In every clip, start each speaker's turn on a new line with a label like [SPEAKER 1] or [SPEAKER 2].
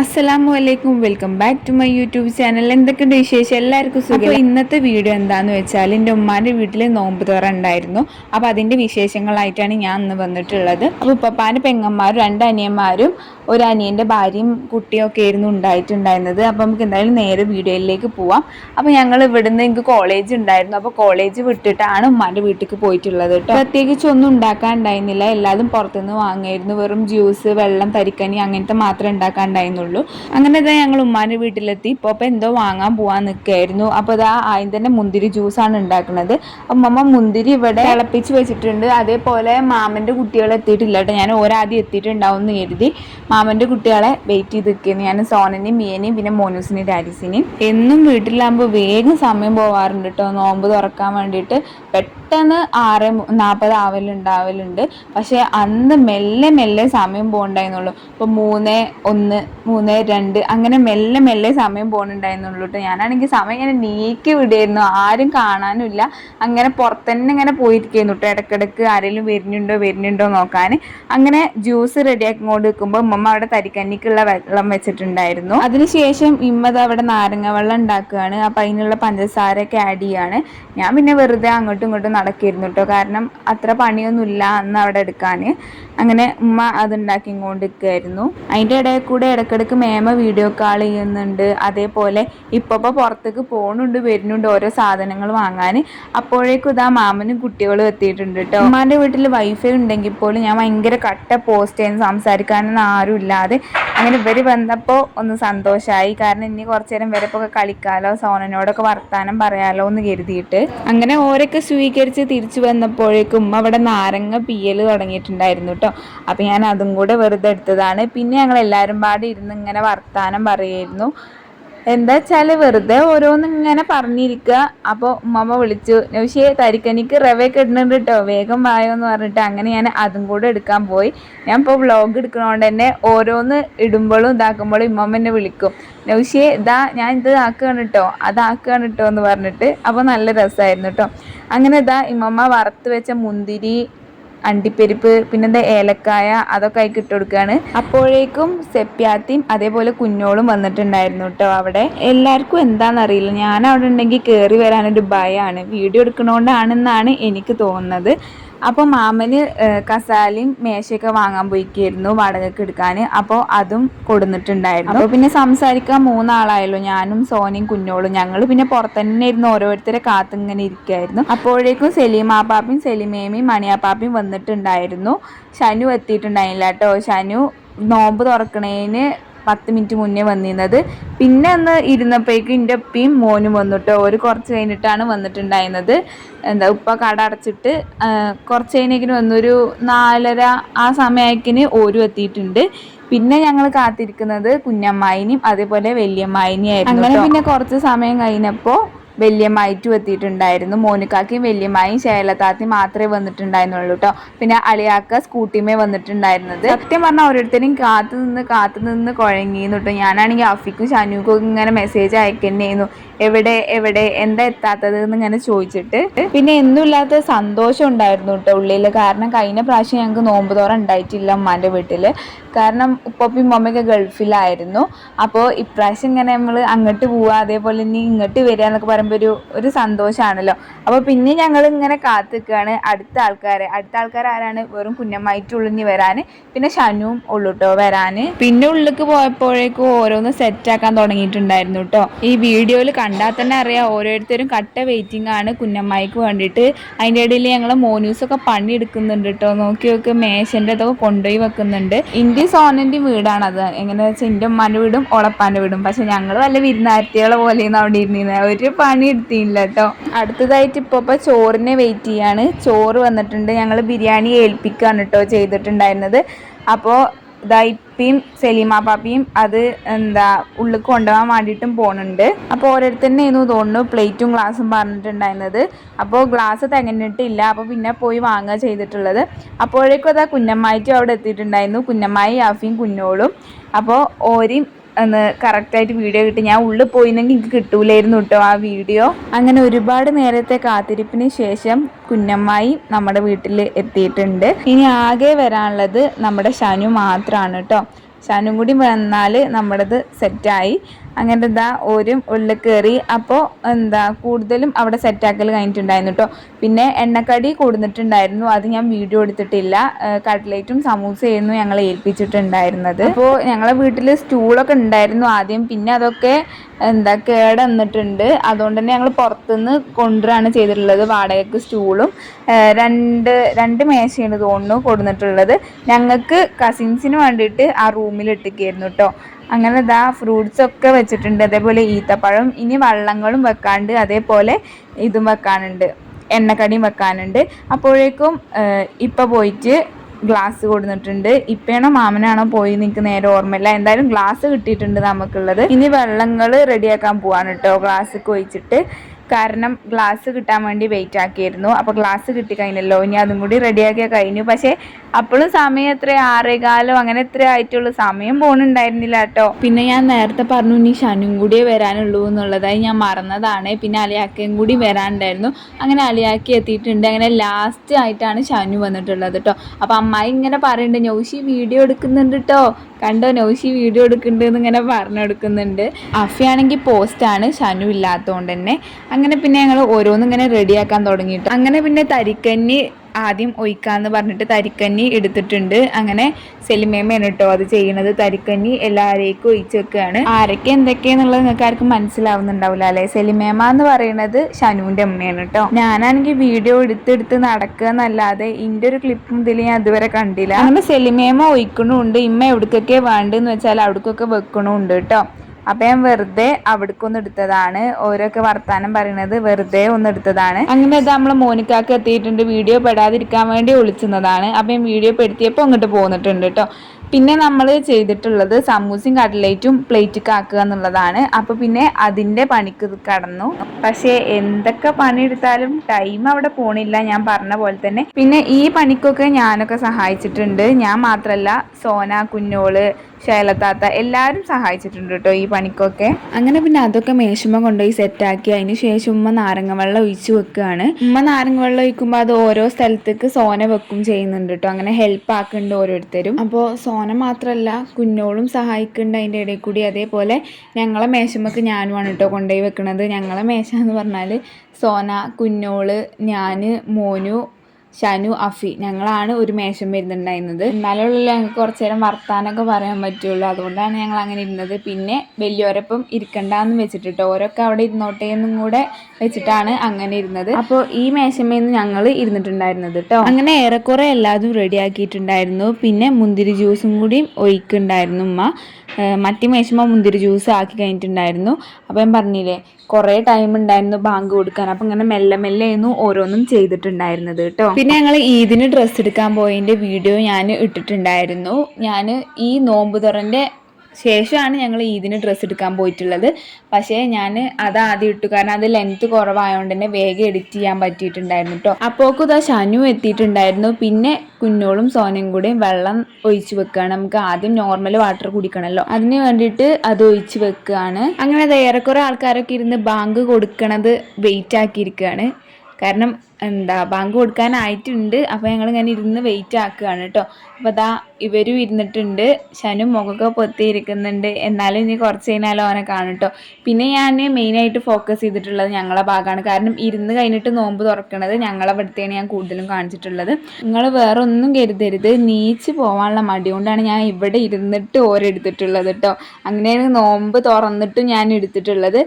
[SPEAKER 1] അസ്സലാമു അലൈക്കും welcome back to my YouTube channel. എന്തൊക്കെയുണ്ട് വിശേഷം? എല്ലാവർക്കും സുഖം. അപ്പോൾ ഇന്നത്തെ വീഡിയോ എന്താണെന്ന് വെച്ചാൽ എന്റെ ഉമ്മാന്റെ വീട്ടിൽ നോമ്പ് തുറ ഉണ്ടായിരുന്നു. അപ്പോൾ അതിന്റെ വിശേഷങ്ങളായിട്ടാണ് ഞാൻ ഇന്ന് വന്നിട്ടുള്ളത്. അപ്പോൾ ഉപ്പപ്പാന്റെ പെങ്ങന്മാരും രണ്ട് അനിയന്മാരും ഒരു അനിയന്റെ ഭാര്യയും കുട്ടിയും ഒക്കെ ആയിരുന്നു ഉണ്ടായിട്ടുണ്ടായിരുന്നത്. അപ്പോൾ നമുക്ക് എന്തായാലും നേരെ വീഡിയോയിലേക്ക് പോവാം. അപ്പോൾ ഞങ്ങൾ ഇവിടുന്ന് എനിക്ക് കോളേജ് ഉണ്ടായിരുന്നു. അപ്പോൾ കോളേജ് വിട്ടിട്ടാണ് ഉമ്മാന്റെ വീട്ടിലേക്ക് പോയിട്ടുള്ളത് കേട്ടോ പ്രത്യേകിച്ച് ഒന്നും ഉണ്ടാക്കാൻ ഉണ്ടായിരുന്നില്ല. എല്ലാതും പുറത്തുനിന്ന് വാങ്ങായിരുന്നു. വെറും ജ്യൂസ് വെള്ളം തരിക്കനി അങ്ങനത്തെ മാത്രമേ ഉണ്ടാക്കാൻ ഉണ്ടായിരുന്നുള്ളൂ അങ്ങനെ തന്നെ ഞങ്ങൾ ഉമ്മാന്റെ വീട്ടിലെത്തി. ഇപ്പോൾ ഇപ്പോൾ എന്തോ വാങ്ങാൻ പോകാൻ നിൽക്കുകയായിരുന്നു. അപ്പോൾ ഇതാ ആദ്യം തന്നെ മുന്തിരി ജ്യൂസാണ് ഉണ്ടാക്കുന്നത്. അപ്പം അമ്മ മുന്തിരി ഇവിടെ തിളപ്പിച്ച് വെച്ചിട്ടുണ്ട്. അതേപോലെ മാമന്റെ കുട്ടികൾ എത്തിയിട്ടില്ല കേട്ടോ ഞാൻ ഒരാദ്യം എത്തിയിട്ടുണ്ടാവും എന്ന് കരുതി. മാമന്റെ കുട്ടികളെ വെയിറ്റ് ചെയ്ത് നിൽക്കുന്നു. ഞാൻ സോനനെയും മിയനെയും പിന്നെ മോനൂസിനെയും ഡാരിസിനെയും എന്നും വീട്ടിലാകുമ്പോൾ വേഗം സമയം പോവാറുണ്ട് കേട്ടോ നോമ്പ് തുറക്കാൻ വേണ്ടിയിട്ട് പെട്ടെന്ന് ആറ് നാൽപ്പത് ആവലുണ്ടാവലുണ്ട് പക്ഷേ അന്ന് മെല്ലെ മെല്ലെ സമയം പോകണ്ടായിരുന്നുള്ളൂ. ഇപ്പോൾ മൂന്ന് ഒന്ന് മൂന്ന് രണ്ട് അങ്ങനെ മെല്ലെ മെല്ലെ സമയം പോകണുണ്ടായിരുന്നുള്ളൂ കേട്ടോ ഞാനാണെങ്കിൽ സമയം ഇങ്ങനെ നീക്കി വിടുമായിരുന്നു. ആരും കാണാനുമില്ല അങ്ങനെ പുറത്തന്നെ ഇങ്ങനെ പോയിരിക്കുന്നു കേട്ടോ ഇടയ്ക്കിടയ്ക്ക് ആരെങ്കിലും വരുന്നുണ്ടോ വരുന്നുണ്ടോ നോക്കാൻ. അങ്ങനെ ജ്യൂസ് റെഡിയാക്കി കൊണ്ട് നിൽക്കുമ്പോൾ ഉമ്മ അവിടെ തരിക്കന്നിക്കുള്ള വെള്ളം വെച്ചിട്ടുണ്ടായിരുന്നു. അതിനുശേഷം ഇമ്മത് അവിടെ നാരങ്ങ വെള്ളം ഉണ്ടാക്കുകയാണ്. അപ്പം അതിനുള്ള പഞ്ചസാരയൊക്കെ ആഡ് ചെയ്യാണ്. ഞാൻ പിന്നെ വെറുതെ അങ്ങോട്ടും ഇങ്ങോട്ടും നടക്കിയിരുന്നു കേട്ടോ കാരണം അത്ര പണിയൊന്നുമില്ല അന്ന് അവിടെ എടുക്കാൻ. അങ്ങനെ ഉമ്മ അത് ഉണ്ടാക്കിക്കൊണ്ടിരിക്കുകയായിരുന്നു. അതിന്റെ ഇടയിൽ കൂടെ ഇടയ്ക്കിടയ്ക്ക് മേമ വീഡിയോ കാൾ ചെയ്യുന്നുണ്ട്. അതേപോലെ ഇപ്പോൾ പുറത്തേക്ക് പോകുന്നുണ്ട് വരുന്നുണ്ട് ഓരോ സാധനങ്ങൾ വാങ്ങാൻ. അപ്പോഴേക്കും ഇതാ മാമനും കുട്ടികളും എത്തിയിട്ടുണ്ട് കേട്ടോ ഉമ്മാന്റെ വീട്ടിൽ വൈഫൈ ഉണ്ടെങ്കിൽ പോലും ഞാൻ ഭയങ്കര കട്ട പോസ്റ്റ് ചെയ്യുന്ന സംസാരിക്കാനൊന്നും ആരും ഇല്ലാതെ അങ്ങനെ ഇവർ വന്നപ്പോൾ ഒന്ന് സന്തോഷമായി കാരണം ഇനി കുറച്ചു നേരം വരപ്പൊക്കെ കളിക്കാലോ സോനനോടൊക്കെ വർത്താനം പറയാലോ എന്ന് കരുതിയിട്ട് അങ്ങനെ ഓരൊക്കെ സ്വീകരിച്ച് തിരിച്ചു വന്നപ്പോഴേക്കും അവിടെ നാരങ്ങ പിയൽ തുടങ്ങിയിട്ടുണ്ടായിരുന്നു കേട്ടോ അപ്പം ഞാൻ അതും കൂടെ വെറുതെ എടുത്തതാണ്. പിന്നെ ഞങ്ങൾ എല്ലാവരും പാടി ഇരുന്ന് ഇങ്ങനെ വർത്താനം പറയായിരുന്നു എന്താ വെച്ചാൽ വെറുതെ ഓരോന്ന് ഇങ്ങനെ പറഞ്ഞിരിക്കുക അപ്പോൾ ഉമ്മമ്മ വിളിച്ചു പക്ഷേ തരിക്കനിക്ക് റവയൊക്കെ ഇടുന്നുണ്ട് കേട്ടോ വേഗം വായോ എന്ന് പറഞ്ഞിട്ട് അങ്ങനെ ഞാൻ അതും കൂടെ എടുക്കാൻ പോയി. ഞാൻ ഇപ്പോൾ വ്ളോഗ് എടുക്കണോണ്ട് തന്നെ ഓരോന്ന് ഇടുമ്പോഴും ഇതാക്കുമ്പോഴും ഉമ്മമ്മ എന്നെ വിളിക്കും. നൗഷേ ഇതാ ഞാൻ ഇത് ആക്കുകയാണ് കേട്ടോ അതാക്കുകയാണ് കേട്ടോ എന്ന് പറഞ്ഞിട്ട് അപ്പോൾ നല്ല രസമായിരുന്നു കേട്ടോ അങ്ങനെ ഇതാ ഇമ്മമ്മ വറുത്ത് വെച്ച മുന്തിരി അണ്ടിപ്പരിപ്പ് പിന്നെന്താ ഏലക്കായ അതൊക്കെ ആയി കൊടുക്കുകയാണ് അപ്പോഴേക്കും സെപ്യാത്തിയും അതേപോലെ കുഞ്ഞോളും വന്നിട്ടുണ്ടായിരുന്നു കേട്ടോ അവിടെ. എല്ലാവർക്കും എന്താണെന്നറിയില്ല ഞാൻ അവിടെ ഉണ്ടെങ്കിൽ കയറി വരാനൊരു ഭയമാണ് വീഡിയോ എടുക്കണോണ്ടാണെന്നാണ് എനിക്ക് തോന്നുന്നത്. അപ്പോൾ മാമന് കസാലയും മേശയൊക്കെ വാങ്ങാൻ പോയിക്കായിരുന്നു വാടകയ്ക്ക് എടുക്കാൻ അപ്പോൾ അതും കൊടുത്തിട്ടുണ്ടായിരുന്നു അപ്പോൾ പിന്നെ സംസാരിക്കാൻ മൂന്നാളായല്ലോ. ഞാനും സോനയും കുഞ്ഞോളും. ഞങ്ങൾ പിന്നെ പുറത്തന്നെ ഇരുന്ന് ഓരോരുത്തരെ കാത്തിങ്ങനെ ഇരിക്കുമായിരുന്നു അപ്പോഴേക്കും സെലീമാപ്പാപ്പയും സെലിമേമയും മണിയാപ്പാപ്പയും വന്നിട്ടുണ്ടായിരുന്നു. ശനു എത്തിയിട്ടുണ്ടായില്ല കേട്ടോ. ശനു നോമ്പ് തുറക്കണേന് പത്ത് മിനിറ്റ് മുന്നേ വന്നിരുന്നത്. പിന്നെ ഒന്ന് ഇരുന്നപ്പോഴേക്കും എന്റെ ഉപ്പയും മോനും വന്നു കേട്ടോ ഒരു കുറച്ച് കഴിഞ്ഞിട്ടാണ് വന്നിട്ടുണ്ടായിരുന്നത്. എന്താ ഉപ്പ കട അടച്ചിട്ട് കുറച്ച് കഴിഞ്ഞേക്കിന് വന്നൊരു നാലര ആ സമയത്തിന് ഓരും എത്തിയിട്ടുണ്ട്. പിന്നെ ഞങ്ങൾ കാത്തിരിക്കുന്നത് കുഞ്ഞമ്മായിനെയും അതേപോലെ വലിയമ്മായിനെയും അങ്ങനെ പിന്നെ കുറച്ച് സമയം കഴിഞ്ഞപ്പോൾ വല്യമ്മായിട്ടും എത്തിയിട്ടുണ്ടായിരുന്നു. മോനിക്കാക്കിയും വല്യമ്മായും ശൈലതാത്തി മാത്രമേ വന്നിട്ടുണ്ടായിരുന്നുള്ളൂ കേട്ടോ പിന്നെ അളിയാക്ക സ്കൂട്ടിമേ വന്നിട്ടുണ്ടായിരുന്നത്. സത്യം പറഞ്ഞാൽ ഓരോരുത്തരും കാത്തു നിന്ന് കാത്തു നിന്ന് കുഴങ്ങിയിരുന്നു കേട്ടോ ഞാനാണെങ്കിൽ അഫിക്കും ഷാനുക്കും ഇങ്ങനെ മെസ്സേജ് അയക്കുന്നേന്നു എവിടെ എവിടെ എന്താ എത്താത്തത് എന്ന് ഇങ്ങനെ ചോദിച്ചിട്ട്. പിന്നെ ഇല്ലാത്ത സന്തോഷം ഉണ്ടായിരുന്നു കേട്ടോ ഉള്ളിൽ കാരണം കഴിഞ്ഞ പ്രാവശ്യം ഞങ്ങൾക്ക് നോമ്പ് തോറ ഉണ്ടായിട്ടില്ല ഉമ്മാന്റെ വീട്ടിൽ കാരണം ഉപ്പൊപ്പി ഉമ്മയൊക്കെ ഗൾഫിലായിരുന്നു. അപ്പോൾ ഇപ്രാവശ്യം ഇങ്ങനെ നമ്മൾ അങ്ങോട്ട് പോവുക അതേപോലെ ഇനി ഇങ്ങോട്ട് വരിക എന്നൊക്കെ പറയുമ്പോൾ ഒരു ഒരു സന്തോഷമാണല്ലോ അപ്പോൾ പിന്നെ ഞങ്ങൾ ഇങ്ങനെ കാത്തുനിൽക്കുകയാണ് അടുത്ത ആൾക്കാരെ അടുത്ത ആൾക്കാർ ആരാണ് വെറും കുഞ്ഞമ്മായിട്ട് ഉള്ളിഞ്ഞ് വരാൻ പിന്നെ ഷനുവും ഉള്ളു കേട്ടോ വരാൻ പിന്നെ ഉള്ളിലേക്ക് പോയപ്പോഴേക്കും ഓരോന്ന് സെറ്റാക്കാൻ തുടങ്ങിയിട്ടുണ്ടായിരുന്നു കേട്ടോ ഈ വീഡിയോയിൽ കണ്ടാൽ തന്നെ അറിയാം ഓരോരുത്തരും കട്ട വെയിറ്റിംഗ് ആണ് കുഞ്ഞമ്മായിക്ക് വേണ്ടിയിട്ട്. അതിന്റെ ഇടയിൽ ഞങ്ങൾ മോനൂസൊക്കെ പണി എടുക്കുന്നുണ്ട് കേട്ടോ നോക്കി നോക്കി മേശന്റെ ഇതൊക്കെ കൊണ്ടുപോയി വെക്കുന്നുണ്ട്. ഇന്ത്യ സോനന്റെ വീടാണത്. എങ്ങനെയാണെന്ന് വെച്ചാൽ എന്റെ ഉമ്മാന്റെ വീടും ഓളപ്പാന്റെ വീടും. പക്ഷെ ഞങ്ങൾ വല്ല വിരുന്നാർത്തികളെ പോലെയാണ് അവിടെ ഇരുന്നിരുന്നത്. ഒരു പണി എടുത്തില്ല കേട്ടോ അടുത്തതായിട്ട് ഇപ്പോൾ ചോറിനെ വെയിറ്റ് ചെയ്യാണ്. ചോറ് വന്നിട്ടുണ്ട്. ഞങ്ങൾ ബിരിയാണി ഏൽപ്പിക്കുകയാണ് കേട്ടോ ചെയ്തിട്ടുണ്ടായിരുന്നത്. അപ്പോൾ ദൈപ്പിയും സലീമ പാപ്പിയും അത് എന്താ ഉള്ളിൽ കൊണ്ടുപോകാൻ വേണ്ടിയിട്ടും പോകുന്നുണ്ട് അപ്പോൾ ഓരോരുത്തരുടെയായിരുന്നു തോന്നുന്നു പ്ലേറ്റും ഗ്ലാസും പറഞ്ഞിട്ടുണ്ടായിരുന്നത്. അപ്പോൾ ഗ്ലാസ് തികഞ്ഞിട്ടില്ല അപ്പോൾ പിന്നെ പോയി വാങ്ങുക ചെയ്തിട്ടുള്ളത്. അപ്പോഴേക്കും അതാ കുഞ്ഞമ്മായിട്ടും അവിടെ എത്തിയിട്ടുണ്ടായിരുന്നു. കുഞ്ഞമ്മായി ആഫിയും കുഞ്ഞോളും. അപ്പോൾ ഓരിയും ഒന്ന് കറക്റ്റായിട്ട് വീഡിയോ കിട്ടി. ഞാൻ ഉള്ളിൽ പോയിരുന്നെങ്കിൽ എനിക്ക് കിട്ടൂലായിരുന്നു കേട്ടോ ആ വീഡിയോ അങ്ങനെ ഒരുപാട് നേരത്തെ കാത്തിരിപ്പിന് ശേഷം കുഞ്ഞമ്മായി നമ്മുടെ വീട്ടിൽ എത്തിയിട്ടുണ്ട്. ഇനി ആകെ വരാനുള്ളത് നമ്മുടെ ഷനു മാത്രമാണ് കേട്ടോ ഷാനും കൂടി വന്നാൽ നമ്മുടേത് സെറ്റായി അങ്ങനെ ഇതാ ഓരും ഉള്ളിൽ കയറി അപ്പോൾ എന്താ കൂടുതലും അവിടെ സെറ്റാക്കൽ കഴിഞ്ഞിട്ടുണ്ടായിരുന്നു കേട്ടോ പിന്നെ എണ്ണക്കടി കൂടുന്നിട്ടുണ്ടായിരുന്നു. അത് ഞാൻ വീഡിയോ എടുത്തിട്ടില്ല. കട്ട്ലേറ്റും സമൂസയായിരുന്നു ഞങ്ങൾ ഏൽപ്പിച്ചിട്ടുണ്ടായിരുന്നത്. അപ്പോൾ ഞങ്ങളെ വീട്ടിൽ സ്റ്റൂളൊക്കെ ഉണ്ടായിരുന്നു ആദ്യം. പിന്നെ അതൊക്കെ എന്താ കേടന്നിട്ടുണ്ട് അതുകൊണ്ട് തന്നെ ഞങ്ങൾ പുറത്തുനിന്ന് കൊണ്ടുവരാണ് ചെയ്തിട്ടുള്ളത് വാടകയ്ക്ക് സ്റ്റൂളും രണ്ട് രണ്ട് മേശയാണ് തോന്നുന്നു കൊടുത്തിട്ടുള്ളത് ഞങ്ങൾക്ക് കസിൻസിന് വേണ്ടിയിട്ട് ആ റൂമിൽ ഇട്ടിക്കായിരുന്നു കേട്ടോ അങ്ങനെ ഇതാ ഫ്രൂട്ട്സ് ഒക്കെ വെച്ചിട്ടുണ്ട്. അതേപോലെ ഈത്തപ്പഴം ഇനി വള്ളങ്ങളും വെക്കാണ്ട് അതേപോലെ ഇതും വെക്കാനുണ്ട്. എണ്ണക്കടിയും വെക്കാനുണ്ട്. അപ്പോഴേക്കും ഇപ്പം പോയിട്ട് ഗ്ലാസ് കൊടുത്തിട്ടുണ്ട് ഇപ്പയാണോ മാമനാണോ പോയി നിൽക്ക് നേരെ ഓർമ്മയില്ല. എന്തായാലും ഗ്ലാസ് കിട്ടിയിട്ടുണ്ട് നമുക്കുള്ളത്. ഇനി വെള്ളങ്ങൾ റെഡിയാക്കാൻ പോവാണ് കേട്ടോ. ഗ്ലാസ് ഒഴിച്ചിട്ട്. കാരണം ഗ്ലാസ് കിട്ടാൻ വേണ്ടി വെയിറ്റ് ആക്കിയിരുന്നു. അപ്പോൾ ഗ്ലാസ് കിട്ടി കഴിഞ്ഞല്ലോ ഇനി അതും കൂടി റെഡിയാക്കിയാൽ കഴിഞ്ഞു. പക്ഷേ അപ്പോഴും സമയം എത്ര ആറേകാലോ അങ്ങനെ എത്ര ആയിട്ടുള്ളൂ. സമയം പോണുണ്ടായിരുന്നില്ല കേട്ടോ. പിന്നെ ഞാൻ നേരത്തെ പറഞ്ഞു ഇനി ശനും കൂടിയേ വരാനുള്ളൂ എന്നുള്ളതായി ഞാൻ മറന്നതാണ്. പിന്നെ അലിയാക്കയും കൂടി വരാനുണ്ടായിരുന്നു. അങ്ങനെ അലിയാക്കി എത്തിയിട്ടുണ്ട്. അങ്ങനെ ലാസ്റ്റ് ആയിട്ടാണ് ഷനു വന്നിട്ടുള്ളത് കേട്ടോ. അപ്പോൾ അമ്മായി ഇങ്ങനെ പറയുന്നുണ്ട് നൗഷി വീഡിയോ എടുക്കുന്നുണ്ട് കേട്ടോ. കണ്ടോ? നൗഷി വീഡിയോ എടുക്കുന്നുണ്ട് ഇങ്ങനെ പറഞ്ഞു കൊടുക്കുന്നുണ്ട്. അഫിയാണെങ്കിൽ പോസ്റ്റാണ് ഷനു ഇല്ലാത്തതുകൊണ്ട് തന്നെ. അങ്ങനെ പിന്നെ ഞങ്ങൾ ഇങ്ങനെ റെഡിയാക്കാൻ തുടങ്ങിയിട്ട്. അങ്ങനെ പിന്നെ തരിക്കന്നി ആദ്യം ഒഴിക്കാന്ന് പറഞ്ഞിട്ട് തരിക്കന്നി എടുത്തിട്ടുണ്ട്. അങ്ങനെ സെലിമേമയാണ് കേട്ടോ അത് ചെയ്യണത്. തരിക്കന്നി എല്ലാവരേക്കും ഒഴിച്ചു വെക്കുകയാണ് ആരൊക്കെ എന്തൊക്കെയാന്നുള്ളത് നിങ്ങൾക്ക് ആർക്കും മനസ്സിലാവുന്നുണ്ടാവില്ല അല്ലേ? സെലിമേമ എന്ന് പറയുന്നത് ഷനുവിന്റെ അമ്മയാണ് കേട്ടോ ഞാനാണെങ്കിൽ വീഡിയോ എടുത്തെടുത്ത് നടക്കുക എന്നല്ലാതെ ഇന്റെ ഒരു ക്ലിപ്പും ഇതിൽ ഞാൻ ഇതുവരെ കണ്ടില്ല. അങ്ങനെ സെലിമേമ ഒഴിക്കണുണ്ട്. ഇമ്മ എവിടേക്കൊക്കെ വേണ്ടെന്ന് വെച്ചാൽ അവിടേക്കൊക്കെ വെക്കണുണ്ട് കേട്ടോ അപ്പൊ ഞാൻ വെറുതെ അവിടേക്ക് ഒന്ന് എടുത്തതാണ്. ഓരോക്കെ വർത്താനം പറയുന്നത് വെറുതെ ഒന്ന് എടുത്തതാണ്. അങ്ങനെ ഇത് നമ്മൾ മോനിക്കാക്ക് എത്തിയിട്ടുണ്ട്. വീഡിയോ പെടാതിരിക്കാൻ വേണ്ടി വിളിച്ചുന്നതാണ് അപ്പൊ ഞാൻ വീഡിയോ പെടുത്തിയപ്പോൾ അങ്ങോട്ട് പോന്നിട്ടുണ്ട് കേട്ടോ പിന്നെ നമ്മൾ ചെയ്തിട്ടുള്ളത് സമൂസയും കട്ലേറ്റും പ്ലേറ്റ് ആക്കുക എന്നുള്ളതാണ്. അപ്പോൾ പിന്നെ അതിന്റെ പണിക്ക് കടന്നു. പക്ഷേ എന്തൊക്കെ പണി പണിയെടുത്താലും ടൈം അവിടെ പോണില്ല. ഞാൻ പറഞ്ഞ പോലെ തന്നെ. പിന്നെ ഈ പണിക്കൊക്കെ ഞാനൊക്കെ സഹായിച്ചിട്ടുണ്ട്. ഞാൻ മാത്രമല്ല സോന കുഞ്ഞോൾ ശൈലത്താത്ത എല്ലാവരും സഹായിച്ചിട്ടുണ്ട് കേട്ടോ ഈ പണിക്കൊക്കെ. അങ്ങനെ പിന്നെ അതൊക്കെ മേശുമ്മ കൊണ്ടുപോയി സെറ്റാക്കി അതിന് ശേഷം ഉമ്മ നാരങ്ങ വെള്ളം ഒഴിച്ചു വെക്കുകയാണ്. ഉമ്മ നാരങ്ങ വെള്ളം ഒഴിക്കുമ്പോൾ അത് ഓരോ സ്ഥലത്തേക്ക് സോന വെക്കും ചെയ്യുന്നുണ്ട് കേട്ടോ. അങ്ങനെ ഹെൽപ്പ് ആക്കുന്നുണ്ട് ഓരോരുത്തരും. അപ്പോൾ സോന മാത്രമല്ല കുഞ്ഞോളും സഹായിക്കുന്നുണ്ട് അതിന്റെ ഇടയിൽ കൂടി. അതേപോലെ ഞങ്ങളെ മേശമ്മക്ക് ഞാനുമാണ് കേട്ടോ കൊണ്ടുപോയി വെക്കുന്നത് ഞങ്ങളെ മേശ എന്ന് പറഞ്ഞാൽ സോന കുഞ്ഞോൾ ഞാൻ മോനു ഷനു അഫി ഞങ്ങളാണ് ഒരു മേശം വരുന്നുണ്ടായിരുന്നത്. എന്നാലുള്ള ഞങ്ങൾക്ക് കുറച്ച് നേരം വർത്താനൊക്കെ പറയാൻ പറ്റുള്ളൂ. അതുകൊണ്ടാണ് ഞങ്ങൾ അങ്ങനെ ഇരുന്നത്. പിന്നെ വലിയോരൊപ്പം ഇരിക്കണ്ടെന്ന് വെച്ചിട്ട് ഓരോക്കെ അവിടെ ഇരുന്നോട്ടെ എന്നും കൂടെ വെച്ചിട്ടാണ് അങ്ങനെ ഇരുന്നത്. അപ്പോൾ ഈ മേശമേന്ന് ഞങ്ങൾ ഇരുന്നിട്ടുണ്ടായിരുന്നത് കേട്ടോ അങ്ങനെ ഏറെക്കുറെ എല്ലാതും റെഡി ആക്കിയിട്ടുണ്ടായിരുന്നു. പിന്നെ മുന്തിരി ജ്യൂസും കൂടിയും ഒഴിക്കുന്നുണ്ടായിരുന്നു ഉമ്മ. മറ്റു മറ്റേ മേശമ മുന്തിരി ജ്യൂസ് ആക്കി കഴിഞ്ഞിട്ടുണ്ടായിരുന്നു. അപ്പോൾ ഞാൻ പറഞ്ഞില്ലേ കുറേ ടൈം ഉണ്ടായിരുന്നു ബാങ്ക് കൊടുക്കാൻ. അപ്പം ഇങ്ങനെ മെല്ലെ മെല്ലെ ആയിരുന്നു ഓരോന്നും ചെയ്തിട്ടുണ്ടായിരുന്നത് കേട്ടോ പിന്നെ ഞങ്ങൾ ഈദിന് ഡ്രസ്സ് എടുക്കാൻ പോയതിന്റെ വീഡിയോ ഞാൻ ഇട്ടിട്ടുണ്ടായിരുന്നു. ഞാൻ ഈ നോമ്പ് തുറന്റെ ശേഷമാണ് ഞങ്ങൾ ഈദിന് ഡ്രസ്സ് എടുക്കാൻ പോയിട്ടുള്ളത്. പക്ഷേ ഞാൻ അത് ആദ്യം ഇട്ടു. കാരണം അത് ലെങ്ത് കുറവായതുകൊണ്ട് തന്നെ വേഗം എഡിറ്റ് ചെയ്യാൻ പറ്റിയിട്ടുണ്ടായിരുന്നു കേട്ടോ അപ്പോക്കും ഇതാ ശനു എത്തിയിട്ടുണ്ടായിരുന്നു. പിന്നെ കുഞ്ഞോളും സോനയും കൂടെ വെള്ളം ഒഴിച്ചു വെക്കുകയാണ് നമുക്ക് ആദ്യം നോർമൽ വാട്ടർ കുടിക്കണമല്ലോ അതിന് വേണ്ടിയിട്ട് അത് ഒഴിച്ചു വെക്കുകയാണ് അങ്ങനെ അത് ഏറെക്കുറെ ആൾക്കാരൊക്കെ ഇരുന്ന് ബാങ്ക് കൊടുക്കണത് വെയിറ്റ് ആക്കിയിരിക്കുകയാണ് കാരണം എന്താ ബാങ്ക് കൊടുക്കാനായിട്ടുണ്ട്. അപ്പോൾ ഞങ്ങൾ ഇങ്ങനെ ഇരുന്ന് വെയിറ്റ് ആക്കുകയാണ് കേട്ടോ അപ്പോൾ അതാ ഇവരും ഇരുന്നിട്ടുണ്ട്. ശനു മുഖമൊക്കെ പൊത്തിയിരിക്കുന്നുണ്ട്. എന്നാലും ഇനി കുറച്ച് കഴിഞ്ഞാലും അവനെ കാണും കേട്ടോ പിന്നെ ഞാൻ മെയിനായിട്ട് ഫോക്കസ് ചെയ്തിട്ടുള്ളത് ഞങ്ങളെ ഭാഗമാണ്. കാരണം ഇരുന്ന് കഴിഞ്ഞിട്ട് നോമ്പ് തുറക്കണത് ഞങ്ങളെ ഇവിടുത്തെയാണ് ഞാൻ കൂടുതലും കാണിച്ചിട്ടുള്ളത്. നിങ്ങൾ വേറെ ഒന്നും കരുതരുത്. നീച്ച് പോകാനുള്ള മടി കൊണ്ടാണ് ഞാൻ ഇവിടെ ഇരുന്നിട്ട് ഓരെടുത്തിട്ടുള്ളത് കേട്ടോ അങ്ങനെയാണ് നോമ്പ് തുറന്നിട്ടും ഞാൻ എടുത്തിട്ടുള്ളത്.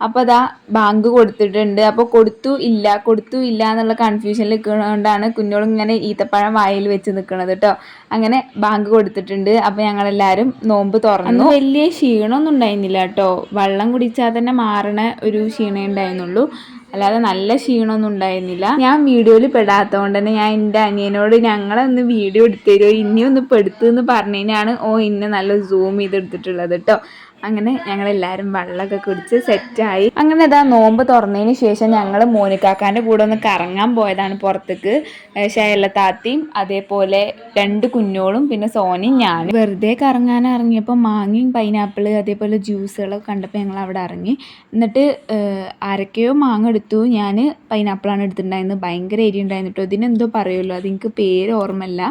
[SPEAKER 1] അപ്പോൾ അതാ ബാങ്ക് കൊടുത്തിട്ടുണ്ട്. അപ്പോൾ കൊടുത്തു ഇല്ല കൊടുത്തു ഇല്ല എന്നുള്ള കൺഫ്യൂഷനിൽ നിൽക്കുന്നതുകൊണ്ടാണ് കുഞ്ഞോളും ഇങ്ങനെ ഈത്തപ്പഴം വായിൽ വെച്ച് നിൽക്കുന്നത് കേട്ടോ അങ്ങനെ ബാങ്ക് കൊടുത്തിട്ടുണ്ട്. അപ്പോൾ ഞങ്ങളെല്ലാവരും നോമ്പ് തുറന്നു. വലിയ ക്ഷീണമൊന്നും ഉണ്ടായിരുന്നില്ല കേട്ടോ വെള്ളം കുടിച്ചാൽ തന്നെ മാറണ ഒരു ക്ഷീണേ ഉണ്ടായിരുന്നുള്ളൂ. അല്ലാതെ നല്ല ക്ഷീണമൊന്നും ഉണ്ടായിരുന്നില്ല. ഞാൻ വീഡിയോയിൽ പെടാത്തതുകൊണ്ട് തന്നെ ഞാൻ എന്റെ അനിയനോട് ഞങ്ങളെ ഒന്ന് വീഡിയോ എടുത്തു തരുമോ? ഇനിയൊന്ന് പെടുത്തു എന്ന് പറഞ്ഞതിനാണ് ഓ ഇന്നെ നല്ല സൂം ചെയ്ത് എടുത്തിട്ടുള്ളത് കേട്ടോ അങ്ങനെ ഞങ്ങളെല്ലാവരും വെള്ളമൊക്കെ കുടിച്ച് സെറ്റായി. അങ്ങനെ ഇതാ നോമ്പ് തുറന്നതിന് ശേഷം ഞങ്ങൾ മോനിക്കാക്കാന്റെ കൂടെ ഒന്ന് കറങ്ങാൻ പോയതാണ് പുറത്തേക്ക്. ശൈലത്താത്തിയും അതേപോലെ രണ്ട് കുഞ്ഞോളും പിന്നെ സോനിയും ഞാനും. വെറുതെ കറങ്ങാൻ ഇറങ്ങിയപ്പോൾ മാങ്ങയും പൈനാപ്പിൾ അതേപോലെ ജ്യൂസുകളൊക്കെ കണ്ടപ്പോൾ ഞങ്ങൾ അവിടെ ഇറങ്ങി. എന്നിട്ട് ആരൊക്കെയോ മാങ്ങ എടുത്തു. ഞാൻ പൈനാപ്പിളാണ് എടുത്തിട്ടുണ്ടായിരുന്നത്. ഭയങ്കര എരി ഉണ്ടായിരുന്നു കേട്ടോ. ഇതിനെന്തോ പറയുമല്ലോ. അതെനിക്ക് പേര് ഓർമ്മയില്ല.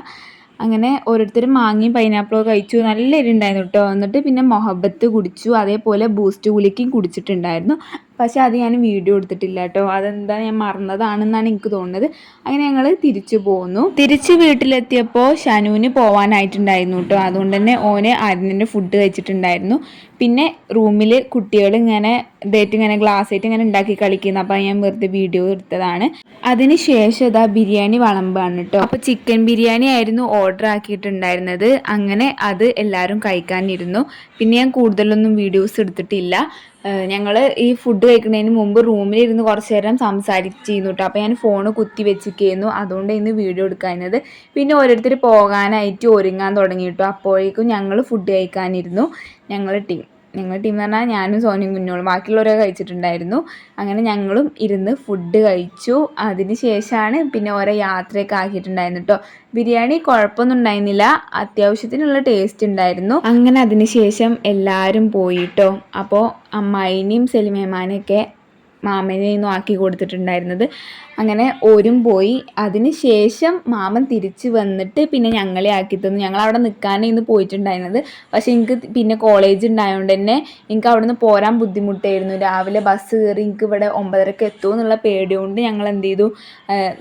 [SPEAKER 1] അങ്ങനെ ഓരോരുത്തരും മാങ്ങയും പൈനാപ്പിളും കഴിച്ചു. നല്ല എരിണ്ടായിരുന്നു കേട്ടോ എന്നിട്ട് പിന്നെ മൊഹബത്ത് കുടിച്ചു. അതേപോലെ ബൂസ്റ്റ് ഗുലിക്കും കുടിച്ചിട്ടുണ്ടായിരുന്നു. പക്ഷേ അത് ഞാൻ വീഡിയോ എടുത്തിട്ടില്ല കേട്ടോ അതെന്താ ഞാൻ മറന്നതാണെന്നാണ് എനിക്ക് തോന്നുന്നത്. അങ്ങനെ ഞങ്ങൾ തിരിച്ചു പോന്നു. തിരിച്ച് വീട്ടിലെത്തിയപ്പോൾ ഷനുവിന് പോവാനായിട്ടുണ്ടായിരുന്നു കേട്ടോ അതുകൊണ്ട് തന്നെ ഓന് ആര്യന്റെ ഫുഡ് കഴിച്ചിട്ടുണ്ടായിരുന്നു. പിന്നെ റൂമിൽ കുട്ടികൾ ഇങ്ങനെ ഇതായിട്ട് ഇങ്ങനെ ഗ്ലാസ് ആയിട്ട് ഇങ്ങനെ ഉണ്ടാക്കി കളിക്കുന്നു. അപ്പോൾ ഞാൻ വെറുതെ വീഡിയോ എടുത്തതാണ്. അതിന് ശേഷം ഇതാ ബിരിയാണി വളമ്പാണ് കേട്ടോ അപ്പോൾ ചിക്കൻ ബിരിയാണി ആയിരുന്നു ഓർഡർ ആക്കിയിട്ടുണ്ടായിരുന്നത്. അങ്ങനെ അത് എല്ലാവരും കഴിക്കാനിരുന്നു. പിന്നെ ഞാൻ കൂടുതലൊന്നും വീഡിയോസ് എടുത്തിട്ടില്ല. ഞങ്ങൾ ഈ ഫുഡ് കഴിക്കുന്നതിന് മുമ്പ് റൂമിലിരുന്ന് കുറച്ച് നേരം സംസാരിച്ചിരുന്നു കേട്ടോ അപ്പോൾ ഞാൻ ഫോൺ കുത്തി വെച്ചിരിക്കുന്നു. അതുകൊണ്ട് ഇന്ന് വീഡിയോ എടുക്കാനത് പിന്നെ ഓരോരുത്തർ പോകാനായിട്ട് ഒരുങ്ങാൻ തുടങ്ങി കേട്ടോ അപ്പോഴേക്കും ഞങ്ങൾ ഫുഡ് കഴിക്കാനിരുന്നു. ഞങ്ങൾ ടീം ഞങ്ങൾ ടീം പറഞ്ഞാൽ ഞാനും സോനിയും കുഞ്ഞോളും ബാക്കിയുള്ളവരൊക്കെ കഴിച്ചിട്ടുണ്ടായിരുന്നു. അങ്ങനെ ഞങ്ങളും ഇരുന്ന് ഫുഡ് കഴിച്ചു. അതിന് ശേഷമാണ് പിന്നെ ഓരോ യാത്രയൊക്കെ ആക്കിയിട്ടുണ്ടായിരുന്നു കേട്ടോ ബിരിയാണി കുഴപ്പമൊന്നും ഉണ്ടായിരുന്നില്ല. അത്യാവശ്യത്തിനുള്ള ടേസ്റ്റ് ഉണ്ടായിരുന്നു. അങ്ങനെ അതിന് ശേഷം എല്ലാവരും പോയിട്ടോ അപ്പോൾ അമ്മായിനെയും സെലിമേമാനെയൊക്കെ മാമനെയൊന്നും ആക്കി കൊടുത്തിട്ടുണ്ടായിരുന്നത്. അങ്ങനെ ഓരും പോയി. അതിന് ശേഷം മാമൻ തിരിച്ച് വന്നിട്ട് പിന്നെ ഞങ്ങളെ ആക്കി തന്നു. ഞങ്ങൾ അവിടെ നിൽക്കാനായിരുന്നു പോയിട്ടുണ്ടായിരുന്നത്. പക്ഷേ എനിക്ക് പിന്നെ കോളേജ് ഉണ്ടായതുകൊണ്ട് തന്നെ എനിക്ക് അവിടെ നിന്ന് പോരാൻ ബുദ്ധിമുട്ടായിരുന്നു. രാവിലെ ബസ് കയറി എനിക്ക് ഇവിടെ ഒമ്പതരക്ക് എത്തുമോ എന്നുള്ള പേടിയോണ്ട് ഞങ്ങൾ എന്ത് ചെയ്തു?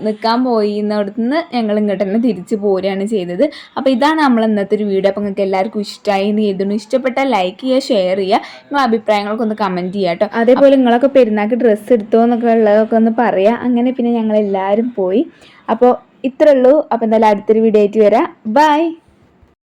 [SPEAKER 1] നിൽക്കാൻ പോയി. എന്നിടത്തുനിന്ന് ഞങ്ങൾ ഇങ്ങോട്ട് തന്നെ തിരിച്ച് പോരുകയാണ് ചെയ്തത്. അപ്പോൾ ഇതാണ് നമ്മൾ ഇന്നത്തെ ഒരു വീഡിയോ. അപ്പോൾ നിങ്ങൾക്ക് എല്ലാവർക്കും ഇഷ്ടമായി എന്ന് കരുതുന്നു. ഇഷ്ടപ്പെട്ടാൽ ലൈക്ക് ചെയ്യുക ഷെയർ ചെയ്യുക. നിങ്ങളുടെ അഭിപ്രായങ്ങൾക്കൊന്ന് കമന്റ് ചെയ്യാം കേട്ടോ. അതേപോലെ നിങ്ങളൊക്കെ പെരുന്നാൾക്ക് ഡ്രസ്സ് എടുത്തോ എന്നൊക്കെ ഉള്ളതൊക്കെ ഒന്ന് പറയാം. അങ്ങനെ പിന്നെ ഞങ്ങൾ എല്ലാവരും പോയി. അപ്പോൾ ഇത്രേ ഉള്ളൂ. അപ്പോൾ എന്തായാലും അടുത്തൊരു വീഡിയോ ആയിട്ട് വരാം. ബൈ